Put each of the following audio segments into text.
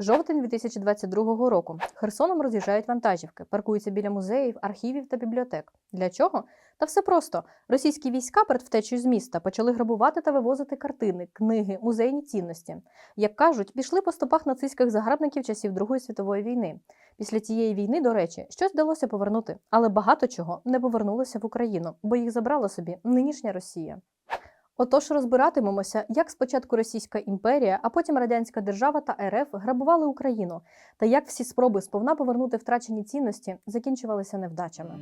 Жовтень 2022 року. Херсоном роз'їжджають вантажівки, паркуються біля музеїв, архівів та бібліотек. Для чого? Та все просто. Російські війська перед втечею з міста почали грабувати та вивозити картини, книги, музейні цінності. Як кажуть, пішли по стопах нацистських загарбників часів Другої світової війни. Після тієї війни, до речі, щось вдалося повернути, але багато чого не повернулося в Україну, бо їх забрала собі нинішня Росія. Отож розбиратимемося, як спочатку Російська імперія, а потім Радянська держава та РФ грабували Україну, та як всі спроби сповна повернути втрачені цінності закінчувалися невдачами.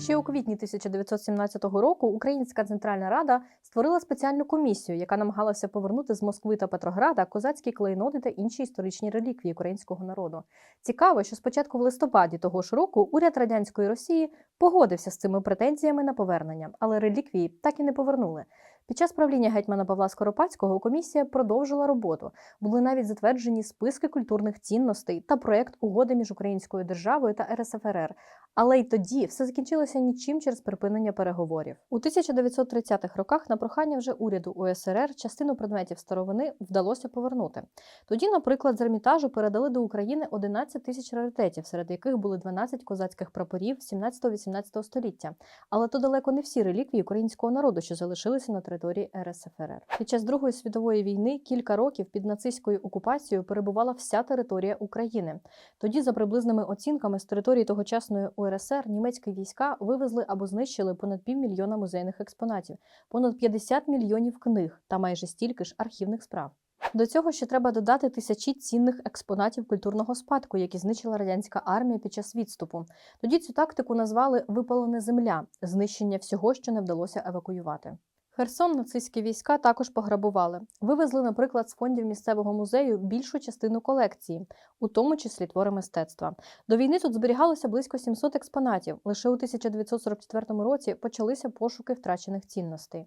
Ще у квітні 1917 року Українська Центральна Рада створила спеціальну комісію, яка намагалася повернути з Москви та Петрограда козацькі клейноди та інші історичні реліквії українського народу. Цікаво, що спочатку в листопаді того ж року уряд радянської Росії погодився з цими претензіями на повернення, але реліквії так і не повернули. Під час правління гетьмана Павла Скоропадського комісія продовжила роботу. Були навіть затверджені списки культурних цінностей та проект угоди між Українською державою та РСФРР. Але й тоді все закінчилося нічим через припинення переговорів. У 1930-х роках на прохання вже уряду УСРР частину предметів старовини вдалося повернути. Тоді, наприклад, з Ермітажу передали до України 11 тисяч раритетів, серед яких були 12 козацьких прапорів 17-18 століття. Але то далеко не всі реліквії українського народу, що залишилися на території РСФРР. Під час Другої світової війни кілька років під нацистською окупацією перебувала вся територія України. Тоді, за приблизними оцінками, з території тогочасної УРСР німецькі війська вивезли або знищили понад півмільйона музейних експонатів, понад 50 мільйонів книг та майже стільки ж архівних справ. До цього ще треба додати тисячі цінних експонатів культурного спадку, які знищила радянська армія під час відступу. Тоді цю тактику назвали випалена земля знищення всього, що не вдалося евакуювати. Херсон нацистські війська також пограбували. Вивезли, наприклад, з фондів місцевого музею більшу частину колекції, у тому числі твори мистецтва. До війни тут зберігалося близько 700 експонатів. Лише у 1944 році почалися пошуки втрачених цінностей.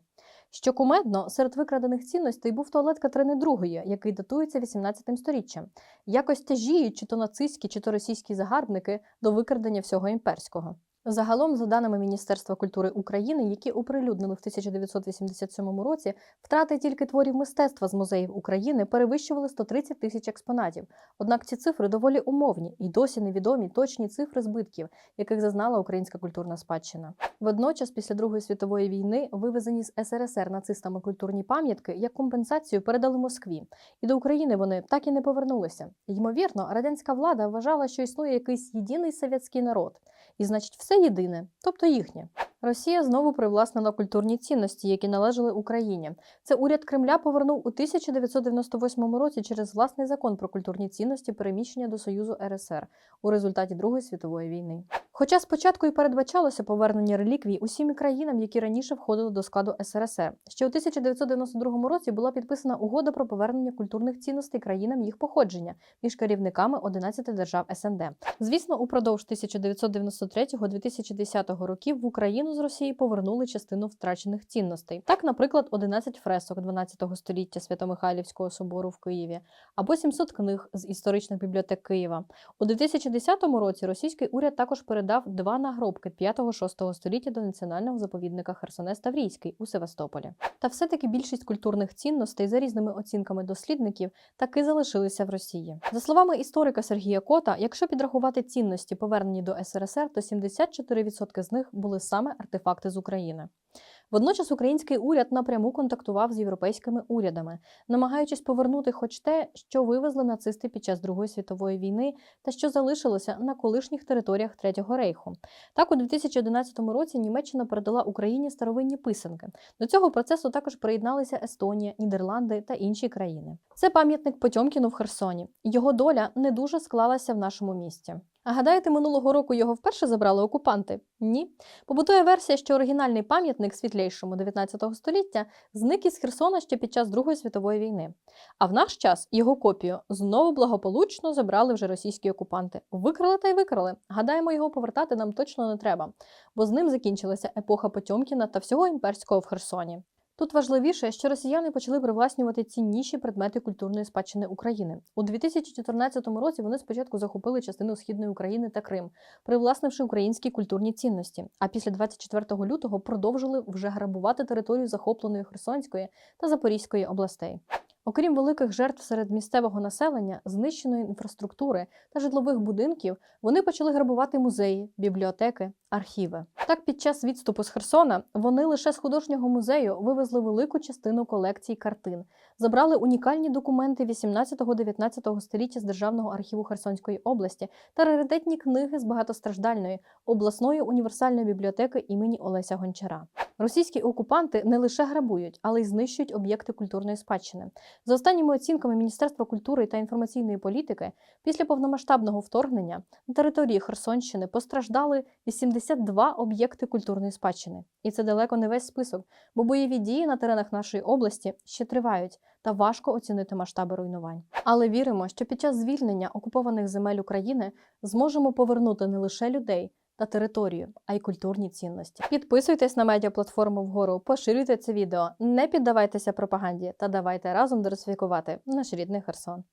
Що кумедно, серед викрадених цінностей був туалет Катерини II, який датується 18 сторіччям. Якось тяжіють чи то нацистські, чи то російські загарбники до викрадення всього імперського. Загалом, за даними Міністерства культури України, які оприлюднили в 1987 році, втрати тільки творів мистецтва з музеїв України перевищували 130 тисяч експонатів. Однак ці цифри доволі умовні і досі невідомі точні цифри збитків, яких зазнала українська культурна спадщина. Водночас, після Другої світової війни, вивезені з СРСР нацистами культурні пам'ятки як компенсацію передали Москві, і до України вони так і не повернулися. Ймовірно, радянська влада вважала, що існує якийсь єдиний совєтський народ, і значить, все єдине, тобто їхнє. Росія знову привласнила культурні цінності, які належали Україні. Це уряд Кремля повернув у 1998 році через власний закон про культурні цінності переміщення до Союзу РСР у результаті Другої світової війни. Хоча спочатку і передбачалося повернення реліквій усім країнам, які раніше входили до складу СРСР. Ще у 1992 році була підписана угода про повернення культурних цінностей країнам їх походження між керівниками 11 держав СНД. Звісно, упродовж 1993-2010 років в Україну з Росії повернули частину втрачених цінностей. Так, наприклад, 11 фресок 12 століття Свято-Михайлівського собору в Києві або 700 книг з історичних бібліотек Києва. У 2010 році російський уряд також передав два нагробки 5-6 століття до національного заповідника Херсонес Таврійський у Севастополі. Та все-таки більшість культурних цінностей за різними оцінками дослідників таки залишилися в Росії. За словами історика Сергія Кота, якщо підрахувати цінності, повернені до СРСР, то 74% з них були саме артефакти з України. Водночас український уряд напряму контактував з європейськими урядами, намагаючись повернути хоч те, що вивезли нацисти під час Другої світової війни та що залишилося на колишніх територіях Третього рейху. Так, у 2011 році Німеччина передала Україні старовинні писанки. До цього процесу також приєдналися Естонія, Нідерланди та інші країни. Це пам'ятник Потьомкіну в Херсоні. Його доля не дуже склалася в нашому місті. А гадаєте, минулого року його вперше забрали окупанти? Ні. Побутує версія, що оригінальний пам'ятник світлейшому 19 століття зник із Херсона ще під час Другої світової війни. А в наш час його копію знову благополучно забрали вже російські окупанти. Викрали та й викрали. Гадаємо, його повертати нам точно не треба, бо з ним закінчилася епоха Потьомкіна та всього імперського в Херсоні. Тут важливіше, що росіяни почали привласнювати цінніші предмети культурної спадщини України. У 2014 році вони спочатку захопили частину східної України та Крим, привласнивши українські культурні цінності. А після 24 лютого продовжили вже грабувати територію захопленої Херсонської та Запорізької областей. Окрім великих жертв серед місцевого населення, знищеної інфраструктури та житлових будинків, вони почали грабувати музеї, бібліотеки, архіви. Так, під час відступу з Херсона вони лише з художнього музею вивезли велику частину колекцій картин, забрали унікальні документи 18-19 століття з Державного архіву Херсонської області та раритетні книги з багатостраждальної обласної універсальної бібліотеки імені Олеся Гончара. Російські окупанти не лише грабують, але й знищують об'єкти культурної спадщини. За останніми оцінками Міністерства культури та інформаційної політики, після повномасштабного вторгнення на території Херсонщини постраждали 82 об'єкти культурної спадщини. І це далеко не весь список, бо бойові дії на теренах нашої області ще тривають та важко оцінити масштаби руйнувань. Але віримо, що під час звільнення окупованих земель України зможемо повернути не лише людей. Та територію, а й культурні цінності. Підписуйтесь на медіаплатформу вгору, поширюйте це відео, не піддавайтеся пропаганді та давайте разом дерсифікувати наш рідний Херсон.